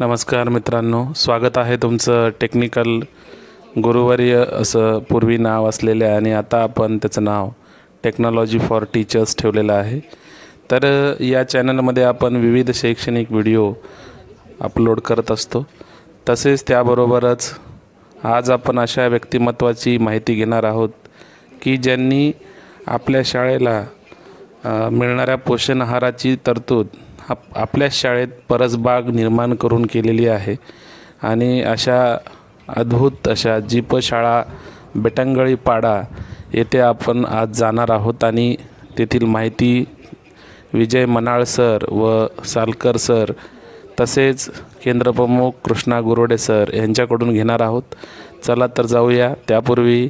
नमस्कार मित्रांनो स्वागत आहे तुमचं टेक्निकल गुरुवर्य असं पूर्वी नाव असलेले आणि आता आपण त्याचं नाव टेक्नॉलॉजी फॉर टीचर्स ठेवलेलं आहे. तर या चॅनलमध्ये आपण विविध शैक्षणिक व्हिडिओ अपलोड करत असतो. तसेच त्याबरोबरच आज आपण अशा व्यक्तिमत्वाची माहिती घेणार आहोत की ज्यांनी आपल्या शाळेला मिळणाऱ्या पोषण आहाराची तरतूद आप आपल्याच शाळेत परसबाग निर्माण करून केलेली आहे. आणि अशा अद्भुत अशा जीप शाळा बेटंगळी पाडा येथे आपण आज जाणार आहोत. आणि तेथील माहिती विजय मनाळ सर व सालकर सर तसेच केंद्रप्रमुख कृष्णा गुरोडे सर यांच्याकडून घेणार आहोत. चला तर जाऊया. त्यापूर्वी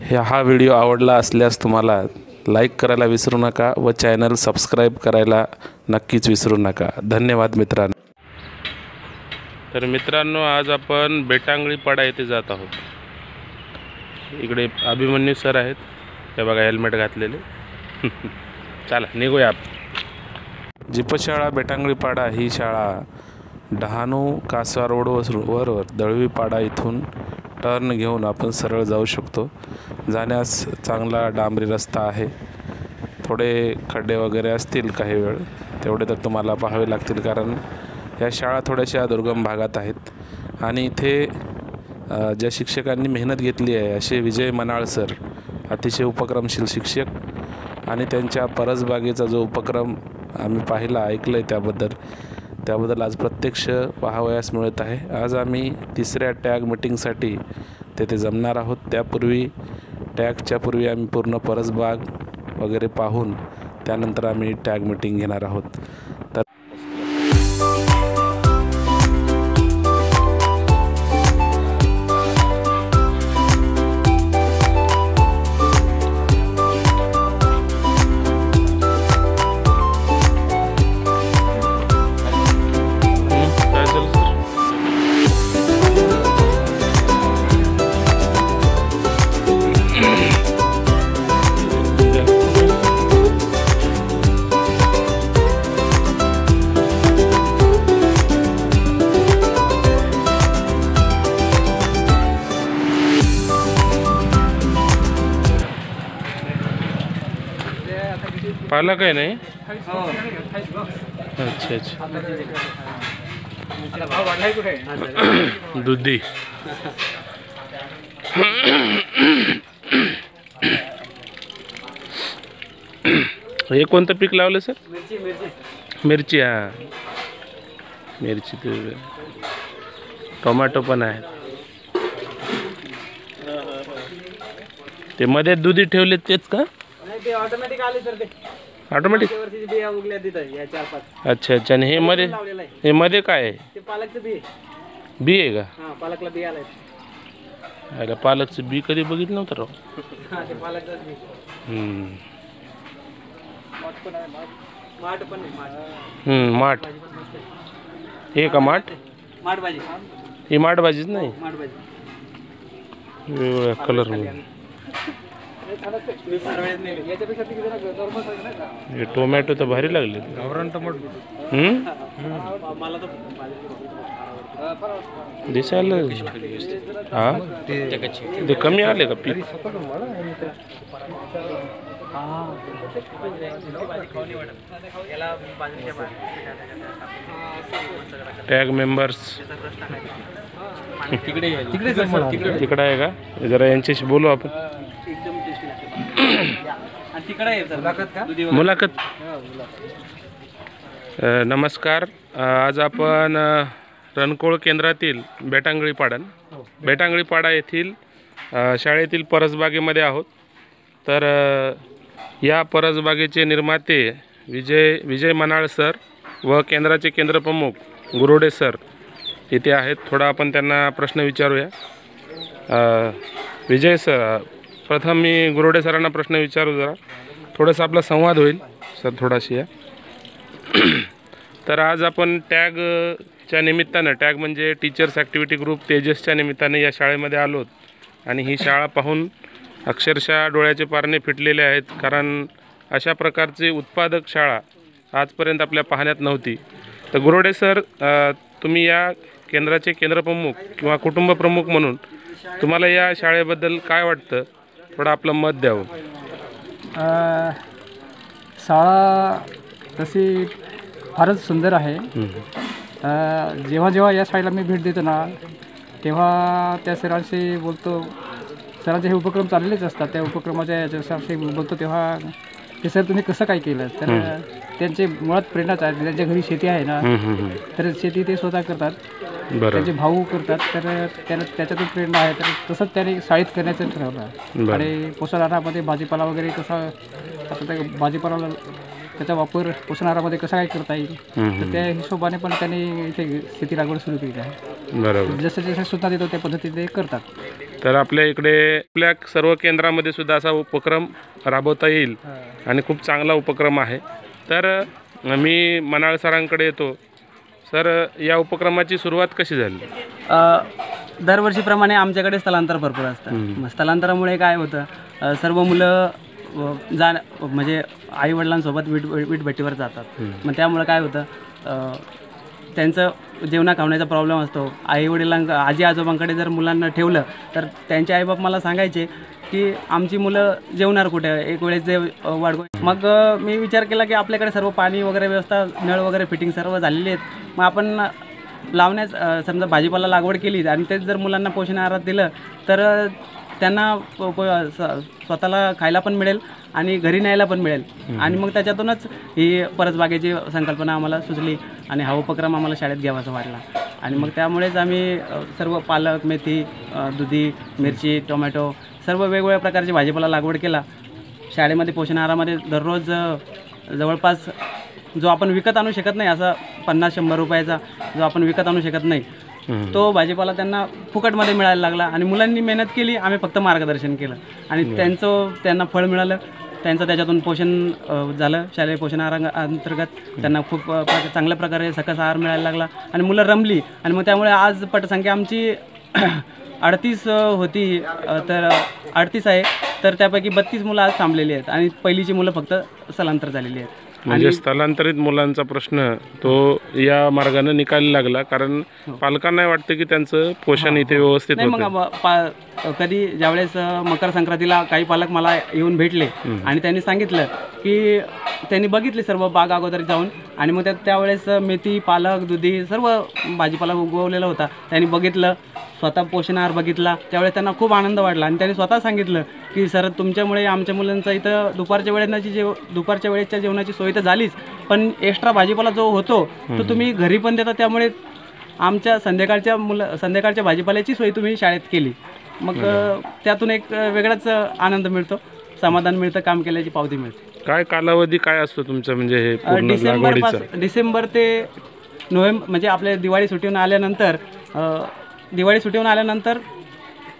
हे हा व्हिडिओ आवडला असल्यास तुम्हाला लाईक करायला विसरू नका व चॅनल सबस्क्राईब करायला नक्कीच विसरू नका. धन्यवाद मित्रांनो. तर मित्रांनो आज आपण बेटांगळी पाडा येथे जात आहोत. इकडे अभिमन्यू सर आहेत. हे बघा हेल्मेट घातलेले. चला निघूया जिपशाळा बेटांगळी पाडा ही शाळा डहाणू कासवा रोडवर वर दळवीपाडा इथून टर्न घेऊन आपण सरळ जाऊ शकतो. जाण्यास चांगला डांबरी रस्ता आहे. थोडे खड्डे वगैरे असतील काही वेळ. तेवढे तर तुम्हाला पाहावे लागतील कारण या शाळा थोड्याशा दुर्गम भागात आहेत. आणि इथे ज्या शिक्षकांनी मेहनत घेतली आहे असे विजय मनाळ सर अतिशय उपक्रमशील शिक्षक आणि त्यांच्या परसबागेचा जो उपक्रम आम्ही पाहिला ऐकलं आहे त्याबद्दल त्याबद्दल आज प्रत्यक्ष पाहावयास मिळत आहे. आज आम्ही तिसऱ्या टॅग मिटिंगसाठी तेथे जमणार आहोत. त्यापूर्वी टॅगच्या पूर्वी आम्ही पूर्ण परसबाग वगैरे पाहून त्यानंतर आम्ही टॅग मिटिंग घेणार आहोत. पालक आहे नाही? अच्छा अच्छा. दुधी. हे कोणतं पीक लावलं सर? मिरची मिरची मिरची हा. मिरची ते टोमॅटो पण आहे ते मध्ये दुधी ठेवले तेच का? नाही ते ऑटोमॅटिक आले सर ते. ऑटोमॅटिक मागच्या वर्षीचे बिया उगल्या तिथं या चार पाच. अच्छा अच्छा. आणि हे मध्ये लावलेलं आहे. हे मध्ये काय आहे? ते पालकचं बी आहे. बी आहे का? हा पालकला बी आलाय. अरे पालकचं बी कधी बघितलं नव्हतं राव? हा ते पालकचंच बी. हम्म. माठ पण आहे माठ. माठ पण आहे माठ. हम्म, माठ. भाजी पण मस्त आहे. हे का माठ? माठ भाजी. ही माठ भाजीच नाही? माठ भाजी. वेगवेगळ्या कलर मी फार वेळेस नेली. याच्यापेक्षा ती जरा normal size नाही का? हे टोमॅटो तर भारी लागले हम्म? मला तर फार आवडतं. दिसायला हा ते कमी आले का पीक याला बाजरीच्या भाजी. टॅग मेंबर्स तिकडे तिकडे तिकडे तिकडं आहे का जरा यांच्याशी बोलू आपण तिकडे मुलाखत नमस्कार. आज आपण रणकोळ केंद्रातील बेटांगळी पाडण बेटांगळी पाडा येथील शाळेतील परसबागेमध्ये आहोत. तर या परसबागेचे निर्माते विजय विजय मनाळ सर व केंद्राचे केंद्रप्रमुख गुरोडे सर इथे आहेत. थोडा आपण त्यांना प्रश्न विचारूया. विजय सर प्रथम मी गुरोडे सरांना प्रश्न विचारू जरा. थोडासा आपला संवाद होईल. सर थोडाशी या. तर आज आपण टॅगच्या निमित्तानं टॅग म्हणजे टीचर्स ॲक्टिव्हिटी ग्रुप तेजसच्या निमित्ताने या शाळेमध्ये आलोत आणि ही शाळा पाहून अक्षरशः डोळ्याचे पारणे फिटलेले आहेत. कारण अशा प्रकारची उत्पादक शाळा आजपर्यंत आपल्या पाहण्यात नव्हती. तर गुरोडे सर तुम्ही या केंद्राचे केंद्रप्रमुख किंवा कुटुंब प्रमुख म्हणून तुम्हाला या शाळेबद्दल काय वाटतं? थोडं आपलं मत द्यावं. अ, शाळा तशी फारच सुंदर आहे. अ, जेव्हा जेव्हा या शाळेला मी भेट देतो ना तेव्हा त्या सरांशी बोलतो सरांचे हे उपक्रम चाललेच असतात. त्या उपक्रमाच्या याच्याशी बोलतो तेव्हा की सर तुम्ही कसं काय केलं? तर त्यांचे मुळात प्रेरणाच आहे. त्यांच्या घरी शेती आहे ना तर शेती ते स्वतः करतात. त्यांचे भाऊ करतात तर त्याला त्याच्यातून प्रेरणा आहे. तर तसंच त्याने शाळेत करण्याचं ठरवलं बरं. आणि पोषण आहारामध्ये भाजीपाला वगैरे कसा आता त्या भाजीपाला त्याचा वापर पोषण आहारामध्ये कसा काय करता येईल तर त्या हिशोबाने पण त्यांनी इथे शेती लागवड सुरू केली आहे. बरोबर. जसं जसं सुद्धा देतो त्या पद्धतीने ते करतात. तर आपल्या इकडे आपल्या सर्व केंद्रामध्ये सुद्धा असा उपक्रम राबवता येईल आणि खूप चांगला उपक्रम आहे. तर मी मनाळ सरांकडे येतो. सर या उपक्रमाची सुरुवात कशी झाली? अ, दरवर्षीप्रमाणे आमच्याकडे स्थलांतर भरपूर असतं. मग स्थलांतरामुळे काय होतं अ, सर्व मुलं अ, जा म्हणजे आई वडिलांसोबत वीट वीटभट्टीवर जातात. मग त्यामुळे काय होतं अ, त्यांचं जेवणा खावण्याचा प्रॉब्लेम असतो. आई वडिलांक आजी आजोबांकडे जर मुलांना ठेवलं तर त्यांचे आईबाप मला सांगायचे की आमची मुलं जेवणार कुठे? एक वेळेस जे वाढ मग मी विचार केला की आपल्याकडे सर्व पाणी वगैरे व्यवस्था नळ वगैरे फिटिंग सर्व झालेली आहेत. मग आपण लावण्यास समजा भाजीपाला लागवड केली आणि तेच जर मुलांना पोषण आहारात दिलं तर त्यांना स्वतःला खायला पण मिळेल आणि घरी न्यायला पण मिळेल. आणि मग त्याच्यातूनच ही परसबागेची संकल्पना आम्हाला सुचली आणि हा उपक्रम आम्हाला शाळेत घ्यावासा वाटला. आणि मग त्यामुळेच आम्ही सर्व पालक मेथी दुधी मिरची टोमॅटो सर्व वेगवेगळ्या प्रकारची भाजीपाला लागवड केला. शाळेमध्ये पोषण आहारामध्ये दररोज जवळपास जो आपण विकत आणू शकत नाही असा पन्नास शंभर रुपयाचा जो आपण विकत आणू शकत नाही तो भाजीपाला त्यांना फुकटमध्ये मिळायला लागला आणि मुलांनी मेहनत केली आम्ही फक्त मार्गदर्शन केलं. आणि त्यांचं त्यांना फळ मिळालं त्यांचं त्याच्यातून पोषण झालं. शालेय पोषण आहारा अंतर्गत त्यांना खूप चांगल्या प्रकारे सकस आहार मिळायला लागला. आणि मुलं रमली आणि मग त्यामुळे आज पटसंख्या आमची अडतीस होती तर अडतीस आहे. तर त्यापैकी बत्तीस मुलं आज थांबलेली आहेत आणि पहिलीची मुलं फक्त स्थलांतर झालेली आहेत. म्हणजे स्थलांतरित मुलांचा प्रश्न तो या मार्गाने निकाली लागला कारण पालकांना वाटतं की त्यांचं पोषण इथे व्यवस्थित नाही मग पा कधी ज्यावेळेस मकर संक्रांतीला काही पालक मला येऊन भेटले आणि त्यांनी सांगितलं की त्यांनी बघितले सर्व बाग अगोदर जाऊन. आणि मग त्या त्यावेळेस मेथी पालक दुधी सर्व भाजीपाला उगवलेला होता. त्यांनी बघितलं स्वतः पोषण आहार बघितला. त्यावेळेस त्यांना खूप आनंद वाटला. आणि त्यांनी स्वतः सांगितलं की सर तुमच्यामुळे आमच्या मुलांचा इथं दुपारच्या वेळेची जेव दुपारच्या वेळेच्या जेवणाची सोय तर झालीच. पण एक्स्ट्रा भाजीपाला जो होतो तो तुम्ही घरी पण देता. त्यामुळे आमच्या संध्याकाळच्या मुलं संध्याकाळच्या भाजीपाल्याची सोय तुम्ही शाळेत केली. मग त्यातून एक वेगळाच आनंद मिळतो. समाधान मिळतं. काम केल्याची पावती मिळते. काय कालावधी काय असतो तुमचं म्हणजे हे पूर्ण डिसेंबर लागवडीचा? डिसेंबर ते नोव्हेंबर म्हणजे आपल्या दिवाळी सुट्टीहून आल्यानंतर अ, दिवाळी सुट्टीहून आल्यानंतर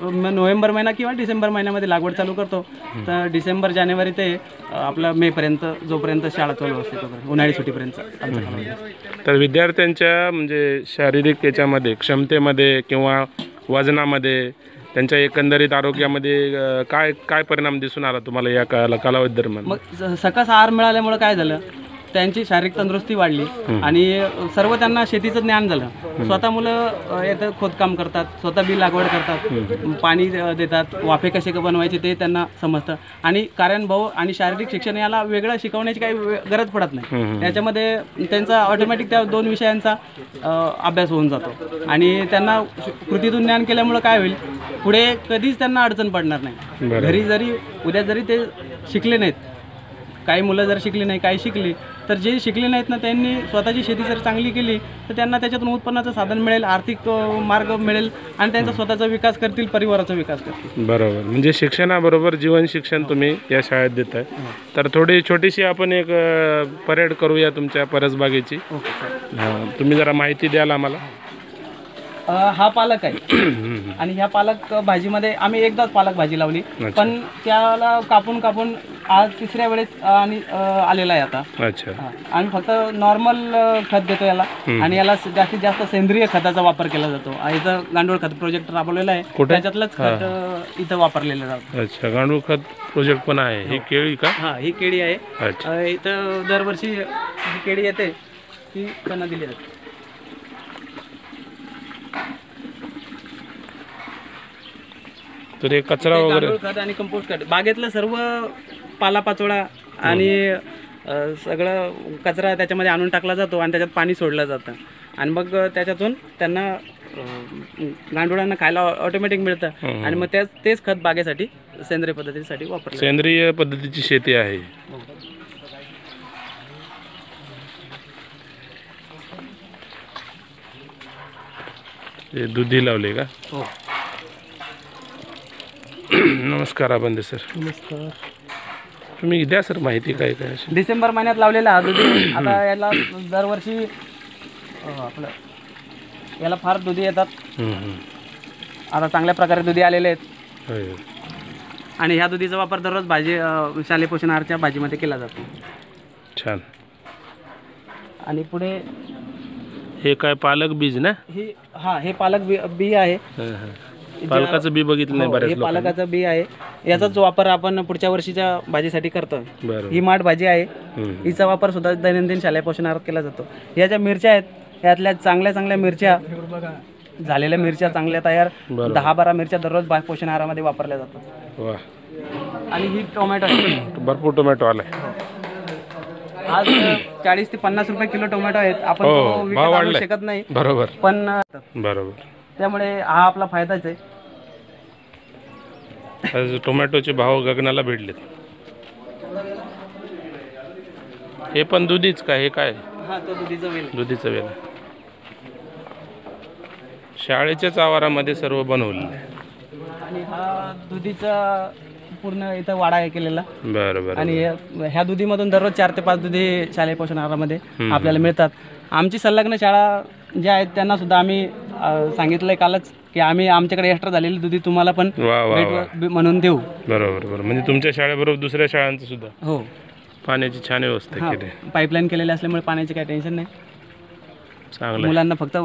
अ, म- नोव्हेंबर महिना किंवा डिसेंबर महिन्यामध्ये लागवड चालू करतो. तर डिसेंबर जानेवारी ते अ, आपलं मेपर्यंत जोपर्यंत शाळा चालू असते तोपर्यंत उन्हाळी सुट्टीपर्यंत आमचा कालावधी असतो. तर विद्यार्थ्यांच्या म्हणजे शारीरिक याच्यामध्ये क्षमतेमध्ये किंवा वजनामध्ये त्यांच्या एकंदरीत आरोग्यामध्ये काय काय परिणाम दिसून आला तुम्हाला या काला कालावधी दरम्यान? मग स- सकस आहार मिळाल्यामुळे काय झालं? त्यांची शारीरिक तंदुरुस्ती वाढली आणि सर्व त्यांना शेतीचं ज्ञान झालं. स्वतः मुलं येतं खोदकाम करतात स्वतः बी लागवड करतात पाणी देतात वाफे कसे बनवायचे ते त्यांना समजतं. आणि कार्यानुभव आणि शारीरिक शिक्षण याला वेगळं शिकवण्याची काही गरज पडत नाही. त्याच्यामध्ये त्यांचा ऑटोमॅटिक त्या दोन विषयांचा अभ्यास होऊन जातो. आणि त्यांना कृतीतून ज्ञान केल्यामुळं काय होईल? पुढे कधीच त्यांना अडचण पडणार नाही. घरी जरी उद्या जरी ते शिकले नाहीत काही मुलं जर शिकली नाही काही शिकली तर जे शिकले नाहीत ना त्यांनी स्वतःची शेती जर चांगली केली तर त्यांना त्याच्यातून उत्पन्नाचं साधन मिळेल आर्थिक मार्ग मिळेल आणि त्यांचा स्वतःचा विकास करतील परिवाराचा विकास करतील. बरोबर. म्हणजे शिक्षणाबरोबर जीवन शिक्षण तुम्ही या शाळेत देताय. तर थोडी छोटीशी आपण एक परेड करूया तुमच्या परसबागेची. तुम्ही जरा माहिती द्याल आम्हाला. हा पालक आहे. आणि ह्या पालक भाजीमध्ये आम्ही एकदाच पालक भाजी लावली. पण त्याला कापून कापून आज तिसऱ्या वेळेस आणि आलेला आहे आता. अच्छा. हा. आम्ही फक्त नॉर्मल खत देतो याला. आणि याला जास्तीत जास्त सेंद्रिय खताचा वापर केला जातो. आ, इथं गांडूळ खत प्रोजेक्ट राबवलेला आहे. कुठे? त्याच्यातलंच खत अ, इथं वापरलेलं जातं अच्छा गांडूळ खत प्रोजेक्ट पण आहे. ही केळी का? हा ही केळी आहे. अच्छा. अ, इथं दरवर्षी जी केळी येते. ती त्यांना दिली जाते. तर हे कचरा वगैरे. गांडूळ खत आणि कंपोस्ट खत. बागेतलं सर्व पालापाचोळा आणि अ, सगळं कचरा त्याच्यामध्ये आणून टाकला जातो आणि त्याच्यात पाणी सोडलं जातं. आणि मग त्याच्यातून त्यांना अ, गांडुळांना खायला ऑटोमॅटिक मिळतं. आणि मग त्याच तेच खत बागेसाठी सेंद्रिय पद्धतीसाठी वापरलं सेंद्रिय पद्धतीची शेती आहे. हे दुधी लावले का? हो. नमस्कार आबंदे सर. नमस्कार. तुम्ही द्या सर माहिती काय काय अशी डिसेंबर महिन्यात लावलेला हा दुधी आता याला दरवर्षी अ, आपलं याला फार दुधी येतात. हम्म, हम्म. आता चांगल्या प्रकारे दुधी आलेले आहेत. होय. आणि ह्या दुधीचा वापर दररोज भाजी अ, शालेय पोषण आहारच्या भाजीमध्ये केला जातो. छान. आणि पुढे हे काय पालक बीज ना? ही हा हे पालक बी बी आहे. हं, हं. पालकाचं बी बघितलं नाही हो, बऱ्याच हे लोकांनी. पालकाचं बी आहे. याचाच वापर आपण पुढच्या वर्षीच्या भाजीसाठी करतो ही माठ भाजी आहे. हम्म. हिचा वापर सुद्धा दैनंदिन शालेय पोषण आहारात केला जातो. या ज्या मिरच्या आहेत यातल्या चांगल्या चांगल्या मिरच्या झालेल्या मिरच्या चांगल्या तयार बरोबर. दहा बारा मिरच्या दररोज बा पोषण आहारामध्ये वापरल्या जातात. वा आणि ही टोमॅटो आहे. भरपूर टोमॅटो आलाय. आज चाळीस ते पन्नास रुपये किलो टोमॅटो आहेत. आपण हो, तो भाव विकत आणू वाढलाय. शकत नाही. बरोबर. पण अ, बरोबर. त्यामुळे हा आपला फायदाच आहे. आज टोमॅटोचे भाव गगनाला भिडलेत हे पण दुधीच का? हे काय? हा तो दुधीचा वेल दुधीचं वेल शाळेच्याच आवारामध्ये सर्व बनवलेलं आहे. आणि हा दुधीचा पूर्ण इथं वाडा आहे केलेला. बरं बरं आणि ह्या- ह्या दुधीमधून दररोज चार ते पाच दुधी शालेय पोषण आहारामध्ये आपल्याला मिळतात. आमची संलग्न शाळा ज्या आहेत त्यांना सुद्धा आम्ही सांगितलंय कालच की आम्ही आमच्याकडे एक्स्ट्रा झालेली दुधी तुम्हाला पण वा वा भेट वा. म्हणून देऊ. बरोबर बरोबर. म्हणजे तुमच्या शाळेबरोबर दुसऱ्या शाळांचं सुद्धा? हो. पाण्याची छान व्यवस्था केली. आहे. पाईपलाईन केलेली असल्यामुळे पाण्याचे काही टेन्शन नाही. चांगलं आहे. मुलांना फक्त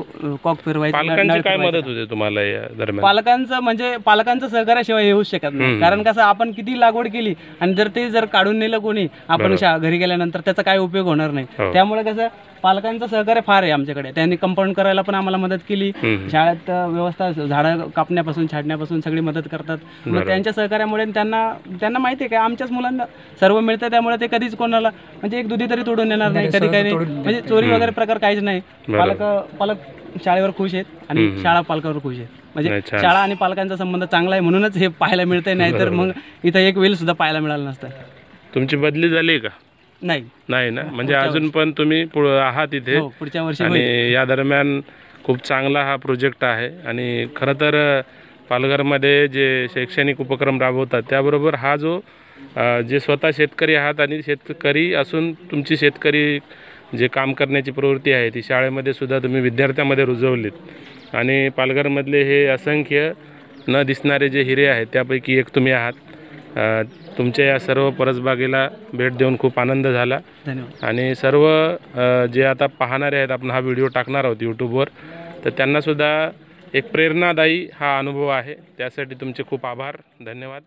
कॉक फिरवायचं नळ- पालकांची नळ काय फिरवायचं. मदत होते तुम्हाला या दरम्यान? पालकांचं म्हणजे पालकांचं सहकार्याशिवाय येऊच शकत नाही. कारण कसं आपण किती लागवड केली आणि जर ते जर काढून नेलं कोणी आपण शा- घरी गेल्यानंतर त्याचा काय उपयोग होणार नाही. हो. त्यामुळे कसं पालकांचं सहकार्य फार आहे आमच्याकडे. त्यांनी कंपाऊंड करायला पण आम्हाला मदत केली. हम्म. शाळेत अ, व्यवस्था झाडं कापण्यापासून छाडण्यापासून सगळी मदत करतात. मग त्यांच्या सहकार्यामुळे त्यांना त्यांना माहिती आहे का आमच्याच मुलांना सर्व मिळतं त्यामुळे ते कधीच कोणाला म्हणजे एक दुधी तरी तोडून येणार नाही. कधी काही नाही. म्हणजे चोरी वगैरे प्रकार काहीच नाही. पालक पालक शाळेवर खुश आहेत आणि शाळा पालकावर खुश आहेत. नाही, म्हणजे छान. शाळा आणि पालकांचा संबंध चांगला आहे म्हणूनच हे पाहायला मिळतंय नाही तर मग इथं एक वेल सुद्धा पाहायला मिळालं नसतं. तुमची बदली झाली का? नाही. नाही ना? म्हणजे अजून पण तुम्ही पुढं आहात इथे. हो पुढच्या वर्षी आणि या दरम्यान खूप चांगला हा प्रोजेक्ट आहे. आणि खरं तर पालघरमध्ये जे शैक्षणिक उपक्रम राबवतात त्याबरोबर हा जो अ, जे स्वतः शेतकरी आहात आणि शेतकरी असून तुमची शेतकरी जे काम करण्याची प्रवृत्ती आहे ती शाळेमध्ये सुद्धा तुम्ही विद्यार्थ्यांमध्ये रुजवलीत. आणि पालघरमधले हे असंख्य न दिसणारे जे हिरे आहेत त्यापैकी एक तुम्ही आहात. तुमच्या या सर्व परसबागेला भेट देऊन खूप आनंद झाला. धन्यवाद. आणि सर्व जे आता पाहणारे आहेत आपण हा व्हिडिओ टाकणार आहोत यूट्यूबवर तर त्यांनासुद्धा एक प्रेरणादायी हा अनुभव आहे. त्यासाठी तुमचे खूप आभार. धन्यवाद.